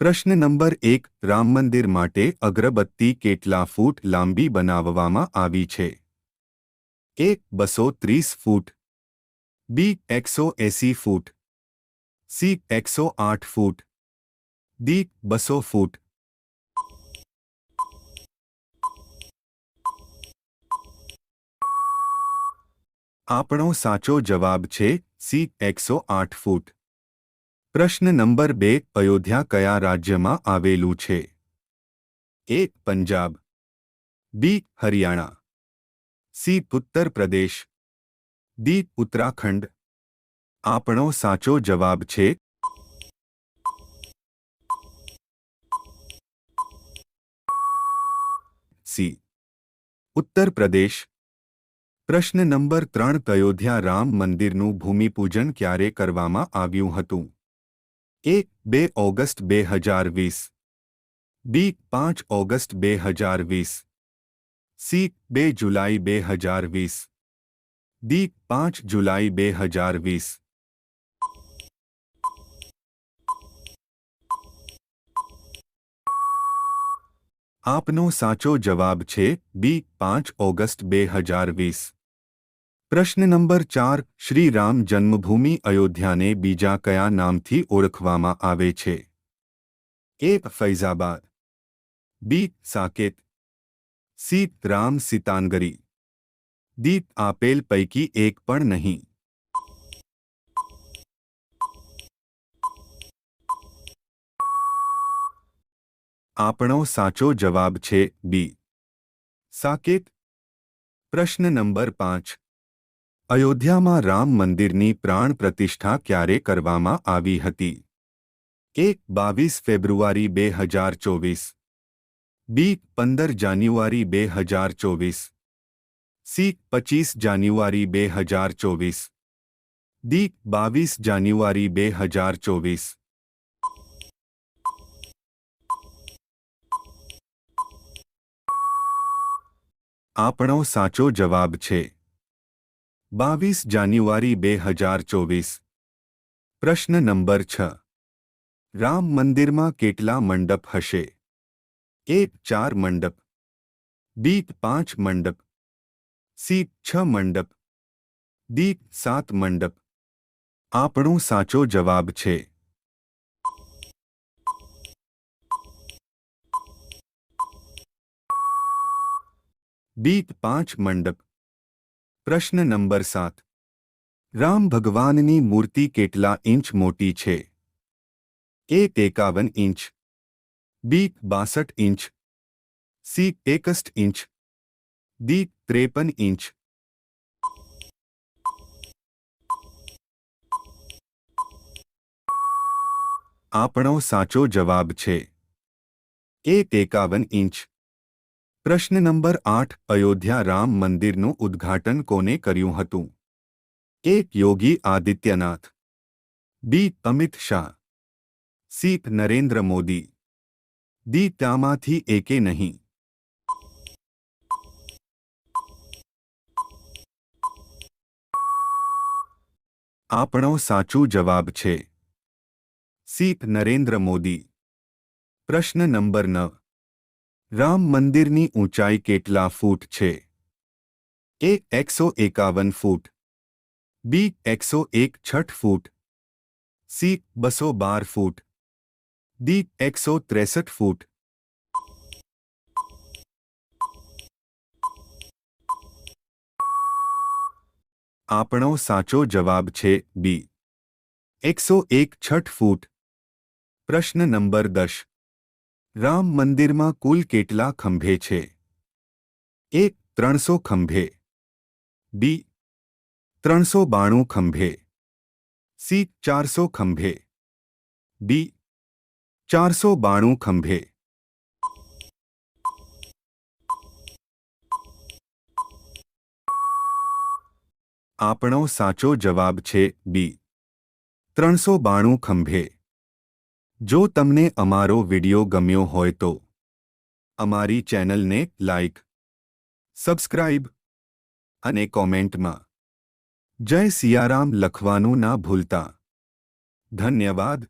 પ્રશ્ન નંબર એક, રામ મંદિર માટે અગરબત્તી કેટલા ફૂટ લાંબી બનાવવામાં આવી છે? એ, બસો ત્રીસ ફૂટ. બી, એકસો એસી ફૂટ. સી, એકસો આઠ ફૂટ. ડી, બસો ફૂટ. આપણો સાચો જવાબ છે સી, એકસો આઠ ફૂટ. પ્રશ્ન નંબર બે, અયોધ્યા કયા રાજ્યમાં આવેલું છે? A, Punjab. B, Haryana. C, Uttar Pradesh. D Uttarakhand. આપણો સાચો જવાબ છે? સી, ઉત્તર પ્રદેશ. પ્રશ્ન નંબર ત્રણ, અયોધ્યા રામ મંદિરનું ભૂમિપૂજન ક્યારે કરવામાં આવ્યું હતું? એ બે ઓગસ્ટ બે હજાર વીસ બી પાંચ ઓગસ્ટ બે હજાર વીસ સી બે જુલાઈ બે હજાર વીસ ડી પાંચ જુલાઈ બે હજાર વીસ આપનો સાચો જવાબ છે બી પાંચ ઓગસ્ટ બે હજાર વીસ પ્રશ્ન નંબર ચાર શ્રી રામ જન્મભૂમિ અયોધ્યાને બીજા કયા નામથી ઓળખવામાં આવે છે એ Faizabad B Saket C Ram Sitanagari D આપેલ પૈકી એક પણ નહીં આપણો સાચો જવાબ છે બી સાકેત પ્રશ્ન નંબર પાંચ અયોધ્યામાં રામ મંદિરની પ્રાણ પ્રતિષ્ઠા ક્યારે કરવામાં આવી હતી? એક બાવીસ ફેબ્રુઆરી બે હજાર ચોવીસ? બી પંદર જાન્યુઆરી બે હજાર ચોવીસ? સી પચીસ જાન્યુઆરી બે હજાર ચોવીસ? દી બાવીસ જાન્યુઆરી બે હજાર ચોવીસ? આપણો સાચો જવાબ છે. બાવીસ જાન્યુઆરી બે હજાર ચોવીસ. પ્રશ્ન નંબર છ. રામ મંદિરમાં કેટલા મંડપ હશે? એ ચાર મંડપ. બી પાંચ મંડપ. સી છ મંડપ. દી સાત મંડપ. આપણો સાચો જવાબ છે. બી પાંચ મંડપ. પ્રશ્ન નંબર સાત. રામ ભગવાનની મૂર્તિ કેટલા ઇંચ મોટી છે? એ એકાવન ઇંચ. બી બાસઠ ઇંચ. સી એકસઠ ઇંચ. દી ત્રેપન ઇંચ. આપણો સાચો જવાબ છે. એ એકાવન ઇંચ. પ્રશ્ન નંબર આઠ, અયોધ્યા રામ મંદિરનું ઉદ્ઘાટન કોને કર્યું હતું? A, Yogi Adityanath. B, Amit Shah. C, Narendra Modi. D ત્યાંમાંથી એકે નહીં. આપણો સાચો જવાબ છે. સી, નરેન્દ્ર મોદી. પ્રશ્ન નંબર નવ. રામ મંદિરની ઊંચાઈ કેટલા ફૂટ છે? એ એકસો એકાવન ફૂટ. બી એકસો એક છઠ ફૂટ. સી બસો બાર ફૂટ. ડી એકસો ત્રેસઠ ફૂટ. આપણો સાચો જવાબ છે બી એકસો એક છઠ ફૂટ. પ્રશ્ન નંબર દસ. રામ મંદિરમાં કુલ કેટલા ખંભે છે? એ, ત્રણસો ખંભે. બી, ત્રણસો બાણું ખંભે. સી, ચારસો ખંભે. ડી, ચારસો બાણું ખંભે. આપણો સાચો જવાબ છે બી. ત્રણસો બાણું ખંભે. જો તમને અમારો વિડિયો ગમ્યો હોય તો અમારી ચેનલને લાઇક સબસ્ક્રાઇબ અને કોમેન્ટમાં. જય સિયારામ લખવાનું ના ભૂલતા. ધન્યવાદ.